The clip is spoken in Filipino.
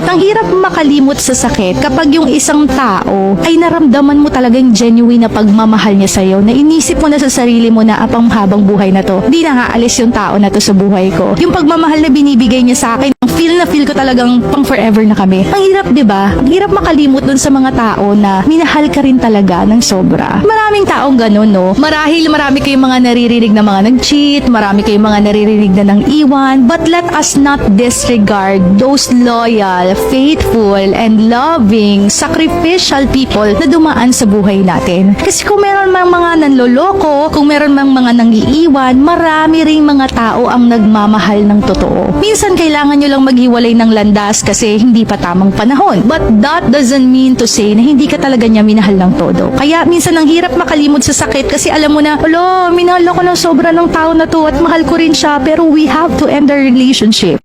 At ang hirap makalimot sa sakit kapag yung isang tao ay naramdaman mo talagang genuine na pagmamahal niya sa'yo, na inisip mo na sa sarili mo na apang habang buhay na to, di na aalis yung tao na to sa buhay ko. Yung pagmamahal na binibigay niya sa akin, na feel ko talagang pang forever na kami. Ang hirap, di ba? Ang hirap makalimot dun sa mga tao na minahal ka rin talaga ng sobra. Maraming taong ganun, no? Marahil marami kayong mga naririnig na mga nag-cheat, marami kayong mga naririnig na nang iwan, but let us not disregard those loyal, faithful, and loving, sacrificial people na dumaan sa buhay natin. Kasi kung meron mang mga nanloloko, kung meron mang mga nangiiwan, marami ring mga tao ang nagmamahal ng totoo. Minsan kailangan nyo lang maghiwalay ng landas kasi hindi pa tamang panahon. But that doesn't mean to say na hindi ka talaga niya minahal ng todo. Kaya minsan ang hirap makalimot sa sakit kasi alam mo na, alo, minahal ako ng sobra ng tao na to at mahal ko rin siya pero we have to end the relationship.